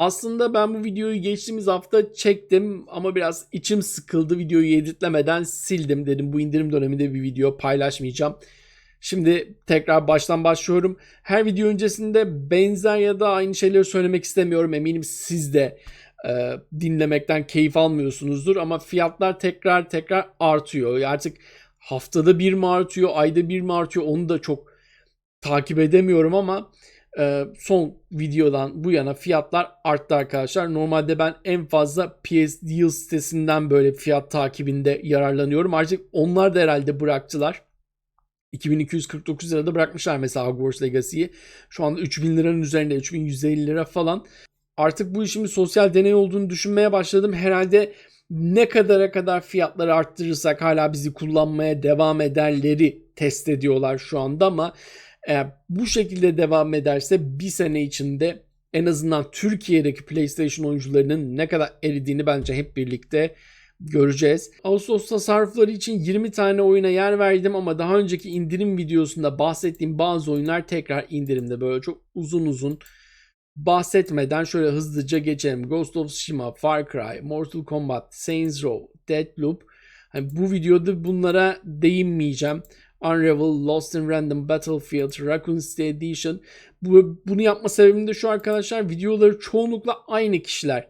Aslında ben bu videoyu geçtiğimiz hafta çektim ama biraz içim sıkıldı. Videoyu editlemeden sildim dedim. Bu indirim döneminde bir video paylaşmayacağım. Şimdi tekrar baştan başlıyorum. Her video öncesinde benzer ya da aynı şeyleri söylemek istemiyorum. Eminim siz de e, dinlemekten keyif almıyorsunuzdur ama fiyatlar tekrar tekrar artıyor. Artık haftada bir mi artıyor, ayda bir mi artıyor onu da çok takip edemiyorum ama e, son videodan bu yana fiyatlar arttı arkadaşlar. Normalde ben en fazla PS Deal sitesinden böyle fiyat takibinde yararlanıyorum. Artık onlar da herhalde bıraktılar. 2249 lirada bırakmışlar mesela Hogwarts Legacy'yi. Şu anda 3000 liranın üzerinde 3150 lira falan. Artık bu işin bir sosyal deney olduğunu düşünmeye başladım. Herhalde ne kadara kadar fiyatları arttırırsak hala bizi kullanmaya devam ederleri test ediyorlar şu anda ama eğer bu şekilde devam ederse bir sene içinde en azından Türkiye'deki PlayStation oyuncularının ne kadar eridiğini bence hep birlikte göreceğiz. Ağustos tasarrufları için 20 tane oyuna yer verdim ama daha önceki indirim videosunda bahsettiğim bazı oyunlar tekrar indirimde böyle çok uzun uzun bahsetmeden şöyle hızlıca geçelim. Ghost of Tsushima, Far Cry, Mortal Kombat, Saints Row, Deathloop. Hani bu videoda bunlara değinmeyeceğim. Unravel, Lost in Random Battlefield, Raccoon City Edition. Bu, bunu yapma sebebim de şu arkadaşlar videoları çoğunlukla aynı kişiler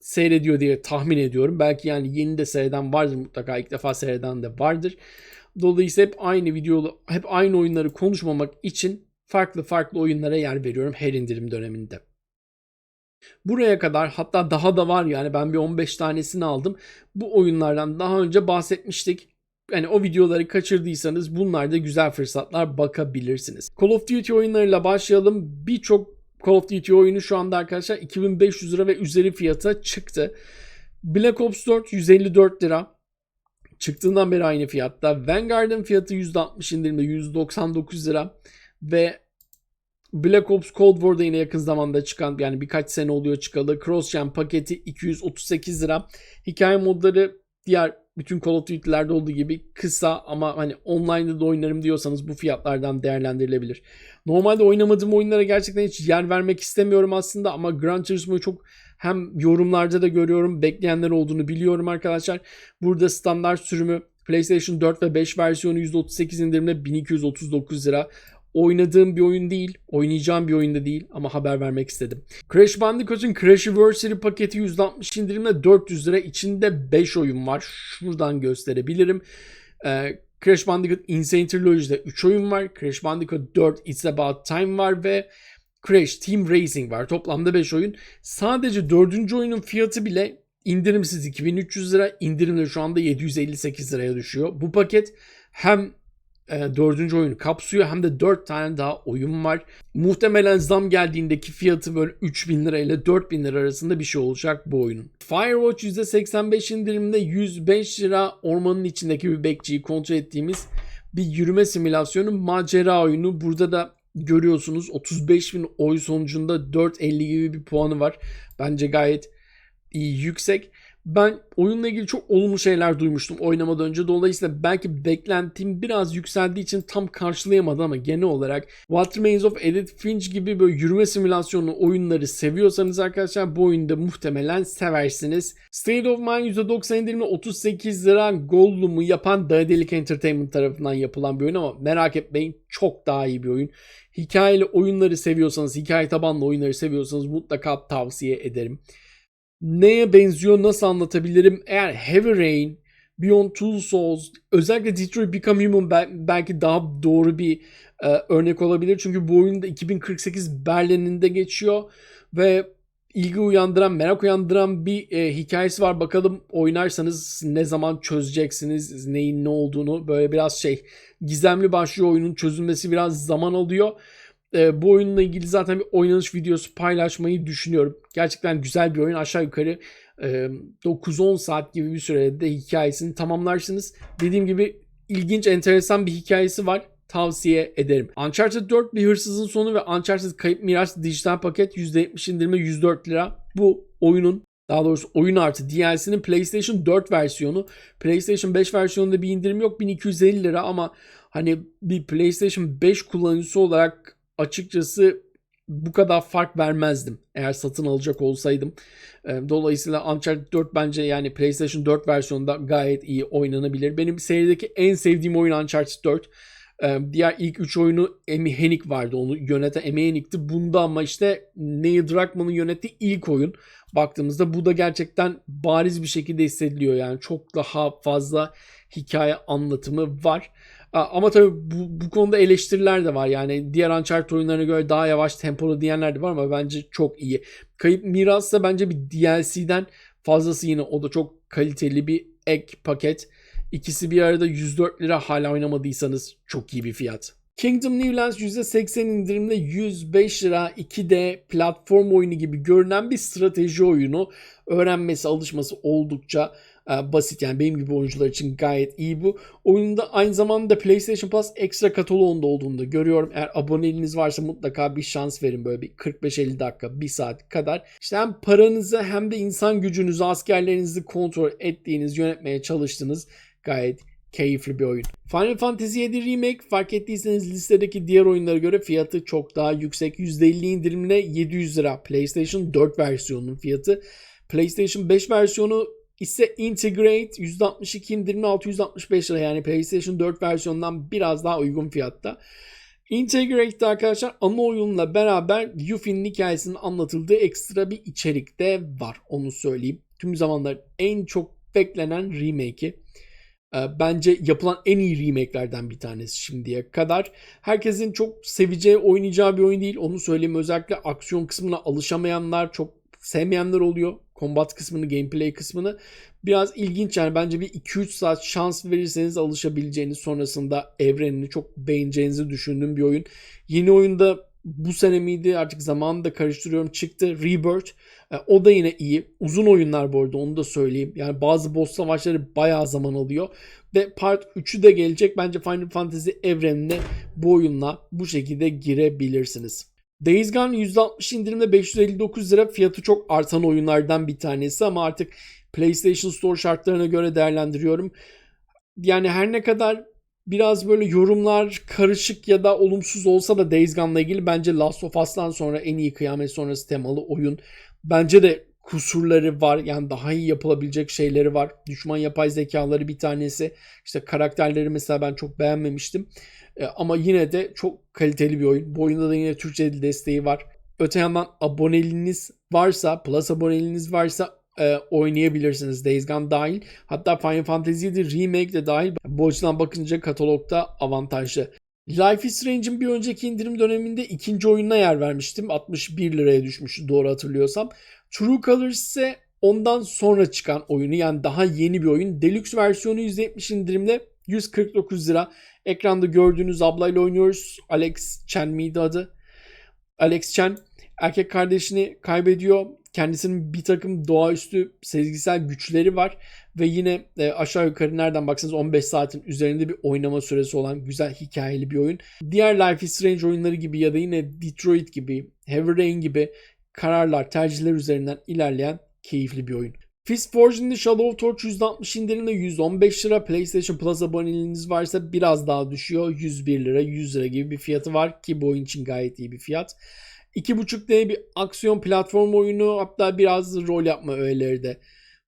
seyrediyor diye tahmin ediyorum. Belki yani yeni de seyreden vardır mutlaka ilk defa seyreden de vardır. Dolayısıyla hep aynı videolu, hep aynı oyunları konuşmamak için farklı farklı oyunlara yer veriyorum her indirim döneminde. Buraya kadar hatta daha da var yani ben bir 15 tanesini aldım. Bu oyunlardan daha önce bahsetmiştik. Yani o videoları kaçırdıysanız bunlarda güzel fırsatlar bakabilirsiniz. Call of Duty oyunlarıyla başlayalım. Birçok Call of Duty oyunu şu anda arkadaşlar 2500 lira ve üzeri fiyata çıktı. Black Ops 4 154 lira. Çıktığından beri aynı fiyatta. Vanguard'ın fiyatı %60 indirimde 199 lira. Ve Black Ops Cold War'da yine yakın zamanda çıkan yani birkaç sene oluyor çıkalı. Cross Gen paketi 238 lira. Hikaye modları diğer bütün Call of Duty'lerde olduğu gibi kısa ama hani online'da da oynarım diyorsanız bu fiyatlardan değerlendirilebilir. Normalde oynamadığım oyunlara gerçekten hiç yer vermek istemiyorum aslında ama Gran Turismo'yu çok hem yorumlarda da görüyorum bekleyenler olduğunu biliyorum arkadaşlar. Burada standart sürümü PlayStation 4 ve 5 versiyonu %38 indirimle 1239 lira oynadığım bir oyun değil. Oynayacağım bir oyunda değil ama haber vermek istedim. Crash Bandicoot'un Crashiversary paketi %60 indirimle 400 lira. içinde 5 oyun var. Şuradan gösterebilirim. Ee, Crash Bandicoot Insane Trilogy'de 3 oyun var. Crash Bandicoot 4 It's About Time var ve Crash Team Racing var. Toplamda 5 oyun. Sadece 4. oyunun fiyatı bile indirimsiz 2300 lira. İndirimle şu anda 758 liraya düşüyor. Bu paket hem e, dördüncü oyunu kapsıyor hem de dört tane daha oyun var. Muhtemelen zam geldiğindeki fiyatı böyle 3000 lira ile 4000 lira arasında bir şey olacak bu oyunun. Firewatch %85 indirimde 105 lira ormanın içindeki bir bekçiyi kontrol ettiğimiz bir yürüme simülasyonu macera oyunu. Burada da görüyorsunuz 35 bin oy sonucunda 4.50 gibi bir puanı var. Bence gayet iyi yüksek ben oyunla ilgili çok olumlu şeyler duymuştum oynamadan önce. Dolayısıyla belki beklentim biraz yükseldiği için tam karşılayamadı ama genel olarak What Remains of Edith Finch gibi böyle yürüme simülasyonlu oyunları seviyorsanız arkadaşlar bu oyunda muhtemelen seversiniz. State of Mind %90 indirimli 38 lira Gollum'u yapan Daedalic Entertainment tarafından yapılan bir oyun ama merak etmeyin çok daha iyi bir oyun. Hikayeli oyunları seviyorsanız, hikaye tabanlı oyunları seviyorsanız mutlaka tavsiye ederim neye benziyor nasıl anlatabilirim? Eğer Heavy Rain, Beyond Two Souls, özellikle Detroit Become Human belki daha doğru bir e, örnek olabilir. Çünkü bu oyunda 2048 Berlin'inde geçiyor ve ilgi uyandıran, merak uyandıran bir e, hikayesi var. Bakalım oynarsanız ne zaman çözeceksiniz, neyin ne olduğunu. Böyle biraz şey gizemli başlıyor oyunun çözülmesi biraz zaman alıyor e, bu oyunla ilgili zaten bir oynanış videosu paylaşmayı düşünüyorum. Gerçekten güzel bir oyun. Aşağı yukarı e, 9-10 saat gibi bir sürede hikayesini tamamlarsınız. Dediğim gibi ilginç, enteresan bir hikayesi var. Tavsiye ederim. Uncharted 4 bir hırsızın sonu ve Uncharted Kayıp Miras dijital paket %70 indirime 104 lira. Bu oyunun daha doğrusu oyun artı DLC'nin PlayStation 4 versiyonu. PlayStation 5 versiyonunda bir indirim yok 1250 lira ama hani bir PlayStation 5 kullanıcısı olarak açıkçası bu kadar fark vermezdim eğer satın alacak olsaydım. Dolayısıyla Uncharted 4 bence yani PlayStation 4 versiyonunda gayet iyi oynanabilir. Benim serideki en sevdiğim oyun Uncharted 4. E, Diğer ilk 3 oyunu Amy Hennig vardı. Onu yöneten Amy Hennig'ti. Bunda ama işte Neil Druckmann'ın yönettiği ilk oyun. Baktığımızda bu da gerçekten bariz bir şekilde hissediliyor. Yani çok daha fazla hikaye anlatımı var. Ama tabii bu, bu konuda eleştiriler de var. Yani diğer Uncharted oyunlarına göre daha yavaş tempolu diyenler de var ama bence çok iyi. Kayıp Miras da bence bir DLC'den fazlası yine o da çok kaliteli bir ek paket. İkisi bir arada 104 lira hala oynamadıysanız çok iyi bir fiyat. Kingdom New Lands %80 indirimde 105 lira 2D platform oyunu gibi görünen bir strateji oyunu. Öğrenmesi, alışması oldukça basit yani benim gibi oyuncular için gayet iyi bu. Oyunda aynı zamanda PlayStation Plus ekstra kataloğunda olduğunu da görüyorum. Eğer aboneliğiniz varsa mutlaka bir şans verin böyle bir 45-50 dakika, 1 saat kadar. İşte hem paranızı hem de insan gücünüzü, askerlerinizi kontrol ettiğiniz, yönetmeye çalıştığınız gayet keyifli bir oyun. Final Fantasy VII Remake fark ettiyseniz listedeki diğer oyunlara göre fiyatı çok daha yüksek. %50 indirimle 700 lira. PlayStation 4 versiyonunun fiyatı. PlayStation 5 versiyonu ise Integrate %62 indirimle 665 lira. Yani PlayStation 4 versiyonundan biraz daha uygun fiyatta. Integrate'de arkadaşlar ana oyunla beraber Yuffie'nin hikayesinin anlatıldığı ekstra bir içerik de var. Onu söyleyeyim. Tüm zamanların en çok beklenen remake'i. Ee, Bence yapılan en iyi remake'lerden bir tanesi şimdiye kadar. Herkesin çok seveceği, oynayacağı bir oyun değil. Onu söyleyeyim. Özellikle aksiyon kısmına alışamayanlar, çok sevmeyenler oluyor. Combat kısmını, gameplay kısmını. Biraz ilginç yani bence bir 2-3 saat şans verirseniz alışabileceğiniz sonrasında evrenini çok beğeneceğinizi düşündüğüm bir oyun. Yeni oyunda bu sene miydi artık zamanını da karıştırıyorum çıktı Rebirth. E, O da yine iyi. Uzun oyunlar bu arada onu da söyleyeyim. Yani bazı boss savaşları bayağı zaman alıyor. Ve part 3'ü de gelecek. Bence Final Fantasy evrenine bu oyunla bu şekilde girebilirsiniz. Days Gone %60 indirimde 559 lira fiyatı çok artan oyunlardan bir tanesi ama artık PlayStation Store şartlarına göre değerlendiriyorum. Yani her ne kadar biraz böyle yorumlar karışık ya da olumsuz olsa da Days Gone'la ilgili bence Last of Us'tan sonra en iyi kıyamet sonrası temalı oyun. Bence de kusurları var. Yani daha iyi yapılabilecek şeyleri var. Düşman yapay zekaları bir tanesi. İşte karakterleri mesela ben çok beğenmemiştim. E, ama yine de çok kaliteli bir oyun. Bu oyunda da yine Türkçe dil desteği var. Öte yandan aboneliğiniz varsa, Plus aboneliğiniz varsa e, oynayabilirsiniz. Days Gone dahil. Hatta Final Fantasy VII Remake de dahil. Bu açıdan bakınca katalogda avantajlı. Life is Strange'in bir önceki indirim döneminde ikinci oyununa yer vermiştim. 61 liraya düşmüş doğru hatırlıyorsam. True Colors ise ondan sonra çıkan oyunu yani daha yeni bir oyun. Deluxe versiyonu %70 indirimle 149 lira. Ekranda gördüğünüz ablayla oynuyoruz. Alex Chen miydi adı? Alex Chen erkek kardeşini kaybediyor. Kendisinin bir takım doğaüstü sezgisel güçleri var ve yine e, aşağı yukarı nereden baksanız 15 saatin üzerinde bir oynama süresi olan güzel hikayeli bir oyun. Diğer Life is Strange oyunları gibi ya da yine Detroit gibi, Heavy Rain gibi kararlar, tercihler üzerinden ilerleyen keyifli bir oyun. Fist Forge'ın The Shadow of Torch %60 indirimle 115 lira. PlayStation Plus aboneliğiniz varsa biraz daha düşüyor. 101 lira, 100 lira gibi bir fiyatı var ki bu oyun için gayet iyi bir fiyat. 2.5D bir aksiyon platform oyunu hatta biraz rol yapma öğeleri de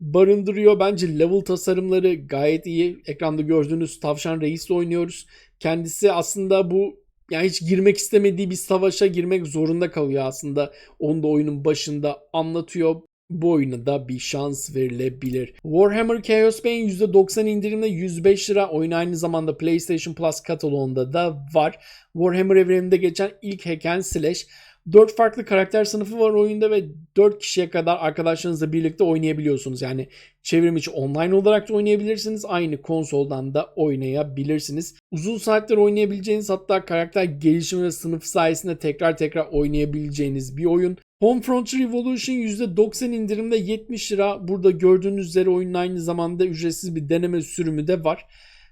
barındırıyor. Bence level tasarımları gayet iyi. Ekranda gördüğünüz Tavşan Reis'le oynuyoruz. Kendisi aslında bu yani hiç girmek istemediği bir savaşa girmek zorunda kalıyor aslında. Onu da oyunun başında anlatıyor. Bu oyuna da bir şans verilebilir. Warhammer Chaos Bane %90 indirimle 105 lira. Oyun aynı zamanda PlayStation Plus kataloğunda da var. Warhammer evreninde geçen ilk hack and slash. 4 farklı karakter sınıfı var oyunda ve 4 kişiye kadar arkadaşlarınızla birlikte oynayabiliyorsunuz. Yani çevrim içi online olarak da oynayabilirsiniz. Aynı konsoldan da oynayabilirsiniz. Uzun saatler oynayabileceğiniz hatta karakter gelişimi ve sınıf sayesinde tekrar tekrar oynayabileceğiniz bir oyun. Homefront Revolution %90 indirimde 70 lira. Burada gördüğünüz üzere oyunun aynı zamanda ücretsiz bir deneme sürümü de var.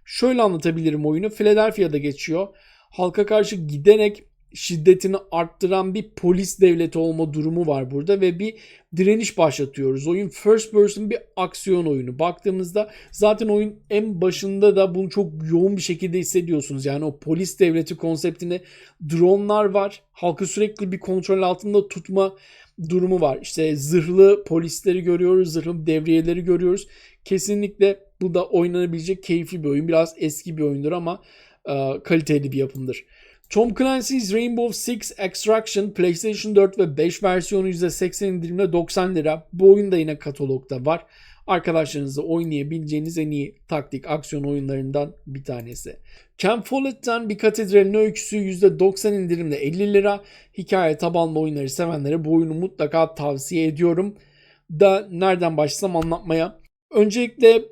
Şöyle anlatabilirim oyunu. Philadelphia'da geçiyor. Halka karşı giderek şiddetini arttıran bir polis devleti olma durumu var burada ve bir direniş başlatıyoruz. Oyun first person bir aksiyon oyunu. Baktığımızda zaten oyun en başında da bunu çok yoğun bir şekilde hissediyorsunuz. Yani o polis devleti konseptini dronlar var. Halkı sürekli bir kontrol altında tutma durumu var. İşte zırhlı polisleri görüyoruz, zırhlı devriyeleri görüyoruz. Kesinlikle bu da oynanabilecek keyifli bir oyun. Biraz eski bir oyundur ama kaliteli bir yapımdır. Tom Clancy's Rainbow Six Extraction PlayStation 4 ve 5 versiyonu %80 indirimle 90 lira. Bu oyun da yine katalogda var. Arkadaşlarınızla oynayabileceğiniz en iyi taktik aksiyon oyunlarından bir tanesi. Ken Follett'ten bir katedralin öyküsü %90 indirimle 50 lira. Hikaye tabanlı oyunları sevenlere bu oyunu mutlaka tavsiye ediyorum. Da nereden başlasam anlatmaya. Öncelikle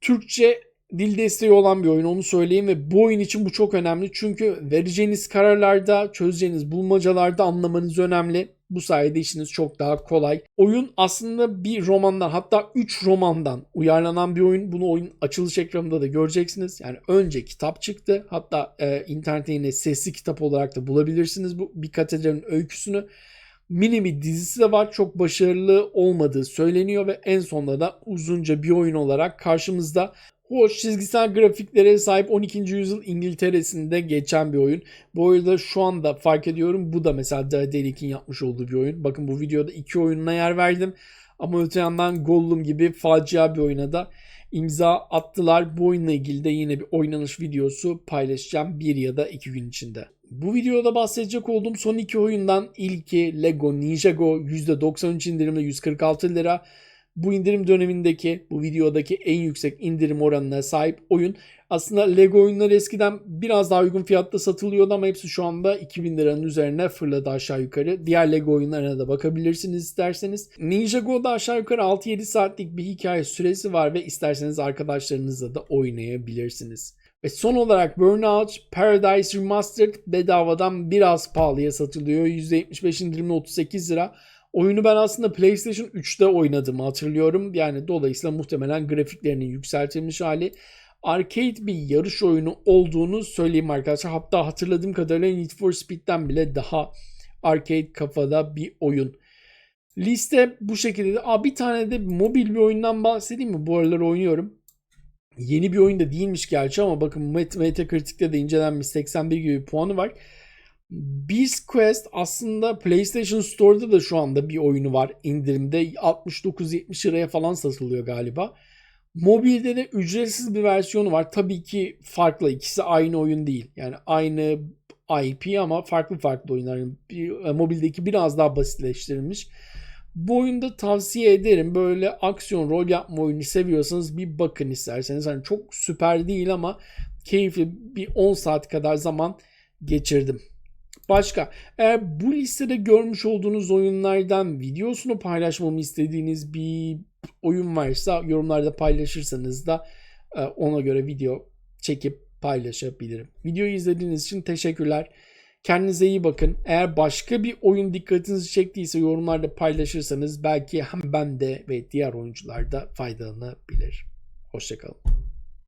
Türkçe dil desteği olan bir oyun onu söyleyeyim ve bu oyun için bu çok önemli. Çünkü vereceğiniz kararlarda, çözeceğiniz bulmacalarda anlamanız önemli. Bu sayede işiniz çok daha kolay. Oyun aslında bir romandan hatta 3 romandan uyarlanan bir oyun. Bunu oyun açılış ekranında da göreceksiniz. Yani önce kitap çıktı. Hatta e, internette yine sesli kitap olarak da bulabilirsiniz bu bir katedralin öyküsünü. Mini bir dizisi de var. Çok başarılı olmadığı söyleniyor ve en sonunda da uzunca bir oyun olarak karşımızda hoş çizgisel grafiklere sahip 12. yüzyıl İngiltere'sinde geçen bir oyun. Bu oyunda şu anda fark ediyorum bu da mesela Daedalus yapmış olduğu bir oyun. Bakın bu videoda iki oyununa yer verdim. Ama öte yandan Gollum gibi facia bir oyuna da imza attılar. Bu oyunla ilgili de yine bir oynanış videosu paylaşacağım bir ya da iki gün içinde. Bu videoda bahsedecek olduğum son iki oyundan ilki Lego Ninjago %93 indirimle 146 lira bu indirim dönemindeki bu videodaki en yüksek indirim oranına sahip oyun. Aslında Lego oyunları eskiden biraz daha uygun fiyatta satılıyordu ama hepsi şu anda 2000 liranın üzerine fırladı aşağı yukarı. Diğer Lego oyunlarına da bakabilirsiniz isterseniz. Ninjago'da aşağı yukarı 6-7 saatlik bir hikaye süresi var ve isterseniz arkadaşlarınızla da oynayabilirsiniz. Ve son olarak Burnout Paradise Remastered bedavadan biraz pahalıya satılıyor. %75 indirimli 38 lira. Oyunu ben aslında PlayStation 3'te oynadım hatırlıyorum. Yani dolayısıyla muhtemelen grafiklerinin yükseltilmiş hali. Arcade bir yarış oyunu olduğunu söyleyeyim arkadaşlar. Hatta hatırladığım kadarıyla Need for Speed'den bile daha arcade kafada bir oyun. Liste bu şekilde. Aa, bir tane de mobil bir oyundan bahsedeyim mi? Bu aralar oynuyorum. Yeni bir oyun da değilmiş gerçi ama bakın Metacritic'te de incelenmiş 81 gibi bir puanı var. Beast Quest aslında PlayStation Store'da da şu anda bir oyunu var indirimde 69-70 liraya falan satılıyor galiba. Mobilde de ücretsiz bir versiyonu var. Tabii ki farklı. İkisi aynı oyun değil. Yani aynı IP ama farklı farklı oyunlar. Bir, e, mobildeki biraz daha basitleştirilmiş. Bu oyunda tavsiye ederim. Böyle aksiyon rol yapma oyunu seviyorsanız bir bakın isterseniz. Hani çok süper değil ama keyifli bir 10 saat kadar zaman geçirdim. Başka eğer bu listede görmüş olduğunuz oyunlardan videosunu paylaşmamı istediğiniz bir oyun varsa yorumlarda paylaşırsanız da e, ona göre video çekip paylaşabilirim. Videoyu izlediğiniz için teşekkürler. Kendinize iyi bakın. Eğer başka bir oyun dikkatinizi çektiyse yorumlarda paylaşırsanız belki hem ben de ve diğer oyuncular da faydalanabilir. Hoşçakalın.